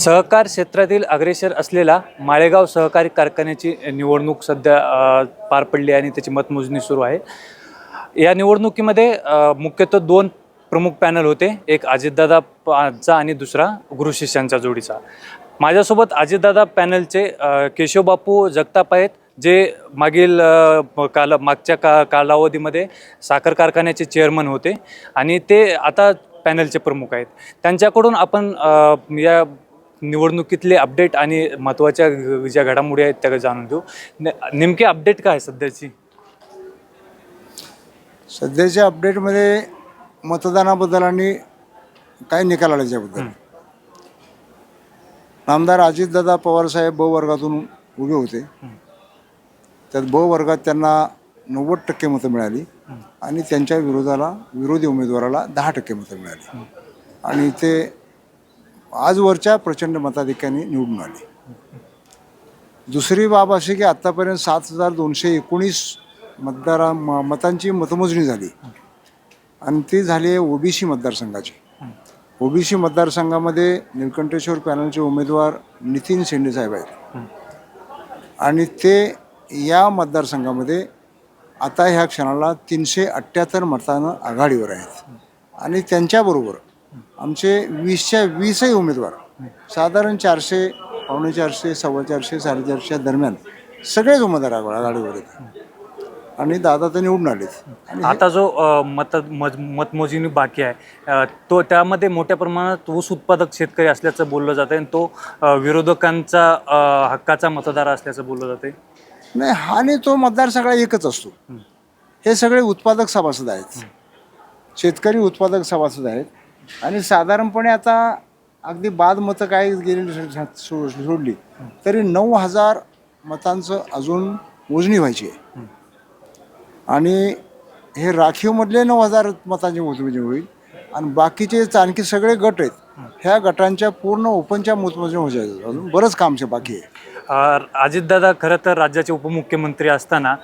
सहकार क्षेत्रातील अग्रेसर असलेला माळेगाव सहकारी कारखान्याची निवडणूक सध्या पार पडली आणि त्याची मतमोजणी सुरू आहे. या निवडणुकीमध्ये मुख्यतः दोन प्रमुख पॅनल होते. एक अजितदादाचा आणि दुसरा गुरु शिष्यांचा जोडीचा. माझ्यासोबत अजितदादा पॅनलचे केशवबापू जगताप आहेत जे मागील काल मागच्या का कालावधीमध्ये साखर कारखान्याचे चेअरमन होते आणि ते आता पॅनलचे प्रमुख आहेत. त्यांच्याकडून आपण या निवडणुकीतले अपडेट आणि महत्त्वाच्या ज्या घडामोडी आहेत त्या जाणून घेऊ. ने- नेमकी अपडेट काय सध्याची? सध्याच्या अपडेटमध्ये मतदानाबद्दल आणि काय निकाल आले त्याबद्दल आमदार अजितदादा पवारसाहेब ब वर्गातून उभे होते. त्यात ब वर्गात त्यांना नव्वद टक्के मतं मिळाली. आणि त्यांच्या विरोधाला विरोधी उमेदवाराला दहा टक्के मतं मिळाली. आणि ते आजवरच्या प्रचंड मताधिक्याने निवडून आले. दुसरी बाब अशी की आत्तापर्यंत सात हजार दोनशे एकोणीस मतदारा म- मतांची मतमोजणी झाली. आणि ती झाली आहे ओबीसी मतदारसंघाची. ओबीसी मतदारसंघामध्ये निलकंठेश्वर पॅनलचे उमेदवार नितीन शेंडे साहेब आहेत. आणि ते या मतदारसंघामध्ये आता ह्या क्षणाला तीनशे अठ्ठ्याहत्तर मतानं आघाडीवर आहेत. आणि त्यांच्याबरोबर आमचे वीसच्या वीसही उमेदवार साधारण चारशे पावणे चारशे सव्वा चारशे साडेचारशे दरम्यान सगळेच उमेदवार आघा- आघाडीवर आहेत आणि दादा तर निवडून आलेत. आता जो अ, मत मज- मतमोजणी बाकी आहे अ, तो त्यामध्ये मोठ्या प्रमाणात ऊस उत्पादक शेतकरी असल्याचं बोललं जातं आणि तो अ, विरोधकांचा अ, हक्काचा मतदार असल्याचं बोललं जाते नाही हा आणि तो मतदार सगळा एकच असतो. हे. सगळे उत्पादक सभासद आहेत. शेतकरी उत्पादक सभासद आहेत. आणि साधारणपणे आता अगदी बाद मतं काय गेलेली सोडली तरी नऊ हजार मतांचं अजून मोजणी व्हायची आहे. आणि हे राखीवमधले नऊ हजार मतांची मोजमोजणी म्हणजे होईल आणि बाकीचे आणखी सगळे गट आहेत ह्या गटांच्या पूर्ण ओपनच्या मोजमोजणी व्हायच्या अजून बरंच काम आहे बाकी आहे. अजितदादा खरं तर राज्याचे उपमुख्यमंत्री असताना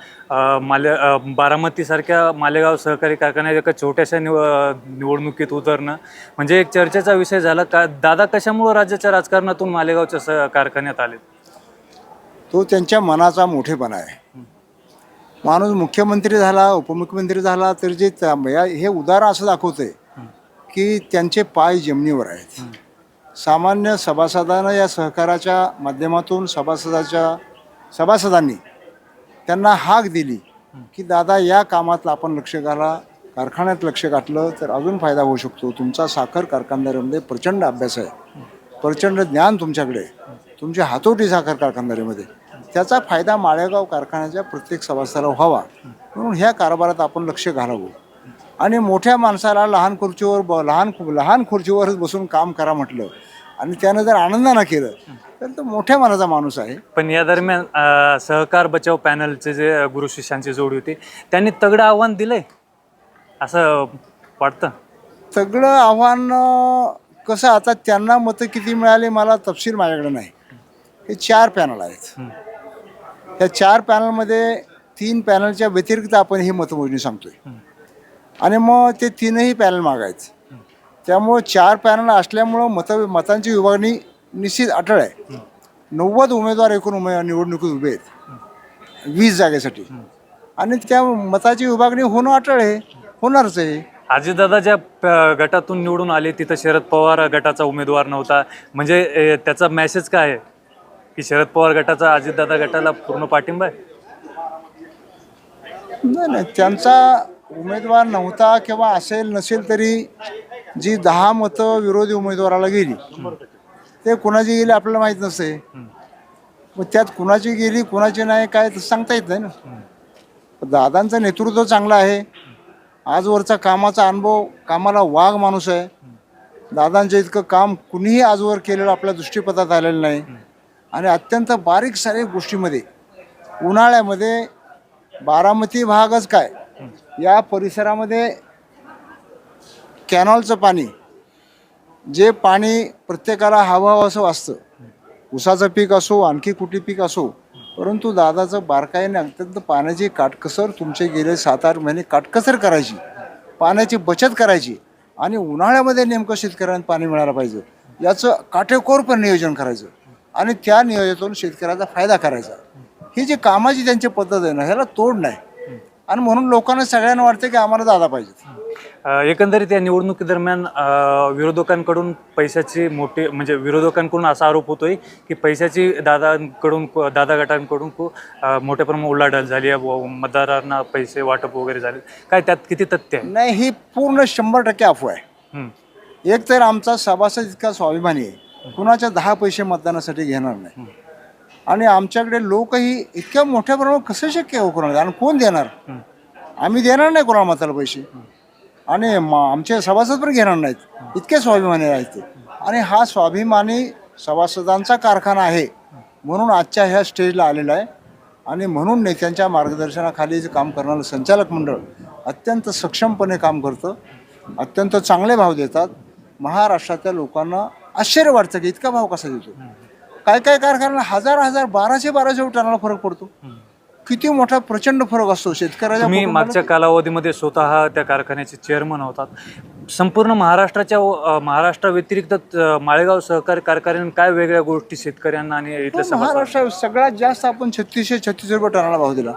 माले बारामतीसारख्या मालेगाव सहकारी कारखान्यात एका छोट्याशा निव निवडणुकीत उतरणं म्हणजे एक चर्चेचा विषय झाला का? दादा कशामुळं राज्याच्या राजकारणातून मालेगावच्या स कारखान्यात आले तो त्यांच्या मनाचा मोठेपणा आहे. माणूस मुख्यमंत्री झाला उपमुख्यमंत्री झाला तर जे हे उदाहरण असं दाखवतंय की त्यांचे पाय जमिनीवर आहेत. सामान्य सभासदानं या सहकाराच्या माध्यमातून सभासदाच्या सभासदांनी त्यांना हाक दिली की दादा या कामात आपण लक्ष घाला कारखान्यात लक्ष घातलं तर अजून फायदा होऊ शकतो. तुमचा साखर कारखानदारीमध्ये प्रचंड अभ्यास आहे. प्रचंड ज्ञान तुमच्याकडे आहे. तुमची हातोटी साखर कारखानदारीमध्ये त्याचा फायदा माळेगाव कारखान्याच्या प्रत्येक सभासदाला व्हावा. म्हणून ह्या कारभारात आपण लक्ष घालावं. आणि मोठ्या माणसाला लहान खुर्चीवर ब लहान लहान खुर्चीवरच बसून काम करा म्हटलं. आणि त्यानं जर आनंदानं केलं तर तो मोठ्या मनाचा माणूस आहे. पण या दरम्यान अ, सहकार बचाव पॅनलचे जे गुरु शिष्यांची जोडी होती त्यांनी तगडं आव्हान दिलंय? असं वाटतं? सगळं आव्हान अं, कसं आता त्यांना मतं किती मिळाली मला तपशील माझ्याकडे नाही. हे चार पॅनल आहेत. त्या चार पॅनलमध्ये तीन पॅनलच्या व्यतिरिक्त आपण ही मतमोजणी सांगतोय. आणि मग ते तीनही पॅनल मागायचं. त्यामुळं चार पॅनल असल्यामुळं मत मतांची विभागणी निश्चित अटळ आहे. नव्वद उमेदवार एकूण उमे निवडणुकीत उभे आहेत. वीस जागेसाठी. आणि त्या मताची विभागणी होणं अटळ आहे होणारच आहे. अजितदादा ज्या गटातून निवडून आले तिथं शरद पवार गटाचा उमेदवार नव्हता. म्हणजे त्याचा मेसेज काय आहे? की शरद पवार गटाचा अजितदादा गटाला पूर्ण पाठिंबा आहे? नाही नाही त्यांचा उमेदवार नव्हता किंवा असेल नसेल तरी जी दहा मतं विरोधी उमेदवाराला गेली ते कुणाची गेली आपल्याला माहीत नसते. मग त्यात कुणाची गेली कुणाची नाही काय तसं सांगता येत नाही ना. दादांचं नेतृत्व चांगलं आहे. आजवरचा कामाचा अनुभव कामाला वाघ माणूस आहे. दादांचं इतकं काम कुणीही आजवर केलेलं आपल्या दृष्टीपथात आलेलं नाही. आणि अत्यंत बारीक सारीक गोष्टीमध्ये उन्हाळ्यामध्ये बारामती भागच काय? या परिसरामध्ये कॅनॉलचं पाणी जे पाणी प्रत्येकाला हवं हवं असं असतं उसाचं पीक असो आणखी कुठली पीक असो परंतु दादाचं बारकाईने अत्यंत पाण्याची काटकसर तुमचे गेले सात आठ महिने काटकसर करायची पाण्याची बचत करायची आणि उन्हाळ्यामध्ये नेमकं शेतकऱ्यांना पाणी मिळायला पाहिजे याचं काटेकोरपणे नियोजन करायचं आणि त्या नियोजनातून शेतकऱ्याचा फायदा करायचा. ही जी कामाची त्यांची पद्धत आहे ना ह्याला तोड नाही. आणि म्हणून लोकांना सगळ्यांना वाटतं की आम्हाला दादा पाहिजेत अ, एकंदरीत या निवडणुकीदरम्यान अ, विरोधकांकडून पैशाची मोठी म्हणजे विरोधकांकडून असा आरोप होतोय की पैशाची दादांकडून दादा गटांकडून खूप अ, मोठ्या प्रमाणात उलाढाल झाली आहे व मतदारांना पैसे वाटप वगैरे झाले. काय त्यात किती तथ्य आहे? नाही ही पूर्ण शंभर टक्के अफवा आहे. हं, एक तर आमचा सभासद इतका स्वाभिमानी आहे. कुणाच्या दहा पैसे मतदानासाठी घेणार नाही. आणि आमच्याकडे लोकही इतक्या मोठ्या प्रमाणात कसं शक्य आहे हो कोणाला आणि कोण देणार. आम्ही देणार नाही कोणाला मताला पैसे. आणि म- आमचे सभासद पण घेणार नाहीत. इतके स्वाभिमानी आहेत ते. आणि हा स्वाभिमानी सभासदांचा कारखाना आहे. म्हणून आजच्या ह्या स्टेजला आलेला आहे. आणि म्हणून नेत्यांच्या मार्गदर्शनाखाली जे काम करणारं संचालक मंडळ अत्यंत सक्षमपणे काम करतं. अत्यंत चांगले भाव देतात. महाराष्ट्रातल्या लोकांना आश्चर्य वाटतं की इतका भाव कसा देतो? काय काय कारखान्याला हजार हजार बाराशे बाराशे टनाला फरक पडतो. किती मोठा प्रचंड फरक असतो शेतकऱ्याच्या तुम्ही कुटुंबाला. मागच्या कालावधीमध्ये स्वतः त्या कारखान्याचे चेअरमन होतात. संपूर्ण महाराष्ट्राच्या अ, महाराष्ट्राव्यतिरिक्त अ, माळेगाव सहकारी कारखान्याने काय वेगळ्या गोष्टी शेतकऱ्यांना आणि इथल्या तो सभासद महाराष्ट्रात सगळ्यात जास्त आपण छत्तीसशे छत्तीस रुपये टनाला भाव दिला.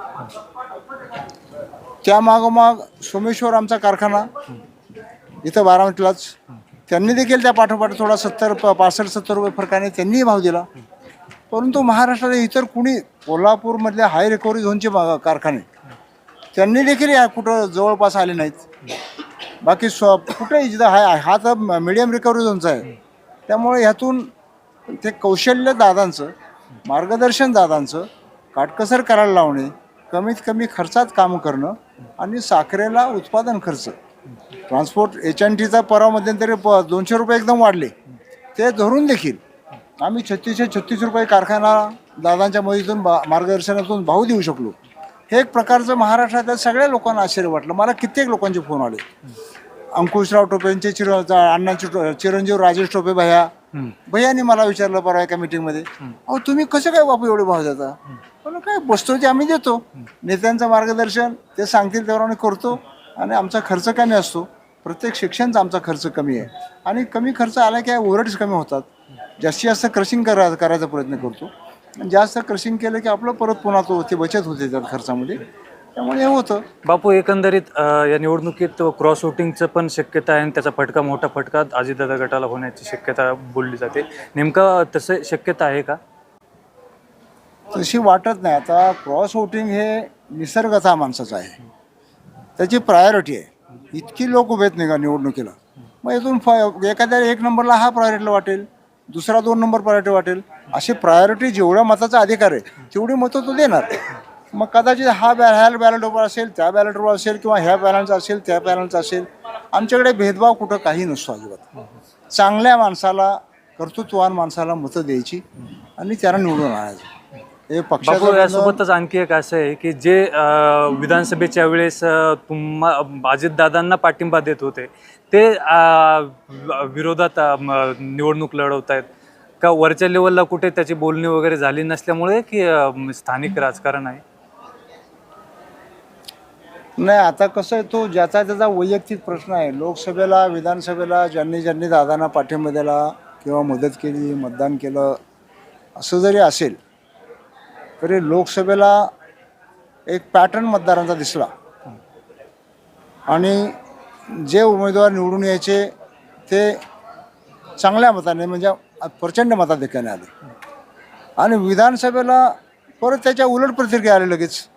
त्या मागोमाग सोमेश्वर आमचा कारखाना इथं बारामतीलाच. त्यांनी देखील त्या पाठोपाठ थोडा सत्तर प- पासष्ट सत्तर रुपये फरकाने त्यांनीही भाव दिला. परंतु महाराष्ट्राला इतर कुणी कोल्हापूरमधल्या हाय रिकव्हरी झोनचे मा- कारखाने त्यांनी देखील या कुठं जवळपास आले नाहीत. बाकी स्व कुठेही जिथं हाय हा तर मिडियम रिकव्हरी झोनचा आहे. त्यामुळे ह्यातून ते कौशल्य दादांचं मार्गदर्शन दादांचं काटकसर करायला लावणे कमीत कमी खर्चात काम करणं आणि साखरेला उत्पादन खर्च. ट्रान्सपोर्ट एच एन टीचा परवा मध्यंतरी प दोनशे रुपये एकदम वाढले. ते धरून देखील आम्ही छत्तीसशे छत्तीस रुपये कारखाना दादांच्या मदतीतून बा मार्गदर्शनातून भाव देऊ शकलो. हे एक प्रकारचं महाराष्ट्रातल्या सगळ्या लोकांना आश्चर्य वाटलं. मला कित्येक लोकांचे फोन आले. अंकुशराव टोपेंचे चिर अण्णांचे टो- चिरंजीव राजेश टोपे भैया. भैयानी मला विचारलं परवा एका मीटिंगमध्ये अहो तुम्ही कसं काय बापू एवढे भाव देता? म्हणून काय बसतो ते आम्ही देतो. नेत्यांचं मार्गदर्शन ते सांगतील त्यावर आम्ही करतो. आणि आमचा खर्च कमी असतो. प्रत्येक शिक्षणचा आमचा खर्च कमी आहे. आणि कमी खर्च आला की ओव्हरहेड्स कमी होतात. जास्तीत जास्त क्रशिंग करा करायचा प्रयत्न करतो. जास्त क्रशिंग केलं की आपलं परत पुन्हा तो ते बचत होते त्या खर्चामध्ये. त्यामुळे हे होतं. बापू एकंदरीत या निवडणुकीत क्रॉस वोटिंगचं पण शक्यता आहे आणि त्याचा फटका मोठा फटका अजितदादा गटाला होण्याची शक्यता बोलली जाते. नेमकं तसं शक्यता आहे का? तशी वाटत नाही. आता क्रॉस वोटिंग हे निसर्गाचा माणसाचा आहे. त्याची प्रायोरिटी आहे. इतकी लोक उभेत निघा नाही का निवडणुकीला. मग इथून फ एखाद्या एक नंबरला हा प्रायोरिटीला वाटेल दुसरा दोन नंबर प्रायोरिटी वाटेल. अशी प्रायोरिटी जेवढ्या मताचा अधिकार आहे तेवढी मतं तो देणार. मग कदाचित हा बॅ ह्या बॅलेटवर असेल त्या बॅलेटवर असेल किंवा ह्या बॅलन्स असेल त्या बॅलन्स असेल. आमच्याकडे भेदभाव कुठं काही नसतो अजिबात. चांगल्या माणसाला कर्तृत्ववान माणसाला मतं द्यायची आणि त्याला निवडून आणायचं. बापू यासोबतच आणखी एक असं आहे की जे विधानसभेच्या वेळेस तुम्हा अजितदादांना पाठिंबा देत होते ते विरोधात निवडणूक लढवत आहेत का वरच्या लेवलला कुठे त्याची बोलणी वगैरे झाली नसल्यामुळे की स्थानिक राजकारण आहे? नाही आता कसं आहे तो ज्याचा त्याचा वैयक्तिक प्रश्न आहे. लोकसभेला विधानसभेला ज्यांनी ज्यांनी दादांना पाठिंबा दिला किंवा मदत केली मतदान केलं असं जरी असेल तरी लोकसभेला एक पॅटर्न मतदारांचा दिसला. आणि जे उमेदवार निवडून यायचे ते चांगल्या मताने म्हणजे प्रचंड मताधिक्याने आले. आणि विधानसभेला परत त्याच्या उलट प्रतिक्रिया आली लगेच.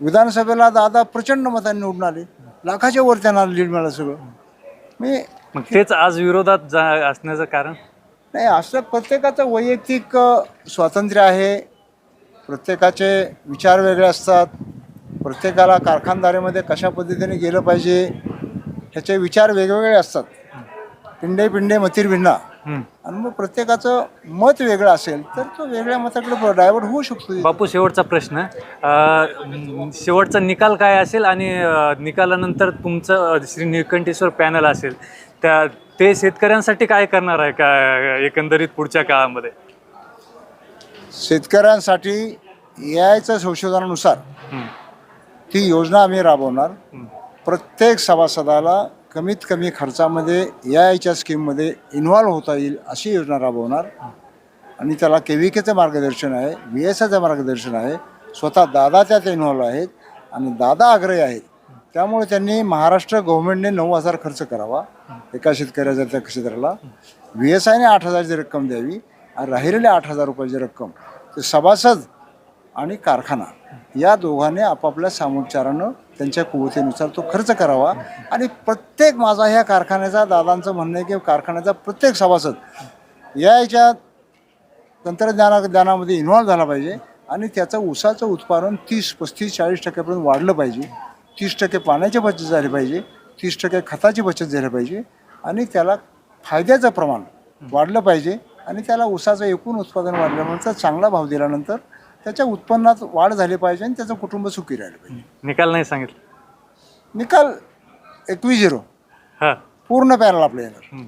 विधानसभेला दादा प्रचंड मतांनी निवडून आले. लाखाच्या वर त्यांना लीड मिळालं सगळं. मी मग तेच आज विरोधात जा असण्याचं कारण? नाही असं प्रत्येकाचं वैयक्तिक स्वातंत्र्य आहे. प्रत्येकाचे विचार वेगळे असतात. प्रत्येकाला कारखानदारीमध्ये कशा पद्धतीने गेलं पाहिजे ह्याचे विचार वेगवेगळे असतात. पिंडे पिंडे मतीर भिन्ना. आणि मग प्रत्येकाचं मत वेगळं असेल तर तो वेगळ्या मताकडे डायव्हर्ट होऊ शकतो बापू शेवटचा प्रश्न. शेवटचा निकाल काय असेल आणि निकालानंतर तुमचं श्री निळकंठेश्वर पॅनल असेल त्या ते शेतकऱ्यांसाठी काय करणार आहे का एकंदरीत पुढच्या काळामध्ये? शेतकऱ्यांसाठी यायचं संशोधनानुसार. ती योजना आम्ही राबवणार. प्रत्येक सभासदाला कमीत कमी खर्चामध्ये या याच्या स्कीममध्ये इन्व्हॉल्व होता येईल अशी योजना राबवणार. आणि त्याला के व्ही केचं मार्गदर्शन आहे व्ही एस आयचं मार्गदर्शन आहे. स्वतः दादा त्यात इन्व्हॉल्व आहेत आणि दादा आग्रही आहेत. त्यामुळे त्यांनी महाराष्ट्र गव्हर्नमेंटने नऊ हजार खर्च करावा. एका शेतकऱ्याच्या त्या क्षेत्राला. व्ही एस आयने आठ हजारची रक्कम द्यावी. राहिलेले राहिलेल्या आठ हजार रुपयाची रक्कम ते सभासद आणि कारखाना या दोघांनी आपापल्या सामोपचारानं त्यांच्या कुवतेनुसार तो खर्च करावा. आणि प्रत्येक माझा ह्या कारखान्याचा दादांचं म्हणणं आहे की कारखान्याचा प्रत्येक सभासद या याच्या तंत्रज्ञाना ज्ञानामध्ये इन्व्हॉल्व झाला पाहिजे आणि त्याचं ऊसाचं उत्पादन तीस पस्तीस चाळीस टक्क्यापर्यंत वाढलं पाहिजे. तीस टक्के पाण्याची बचत झाली पाहिजे. तीस टक्के खताची बचत झाली पाहिजे. आणि त्याला फायद्याचं प्रमाण वाढलं पाहिजे. आणि त्याला ऊसाचं एकूण उत्पादन वाढल्यानंतर चांगला भाव दिल्यानंतर त्याच्या उत्पन्नात वाढ झाली पाहिजे आणि त्याचं कुटुंब सुखी राहिलं पाहिजे. निकाल नाही सांगितलं? निकाल एकवीस झिरो. हां. पूर्ण पॅनल आपलं येणार.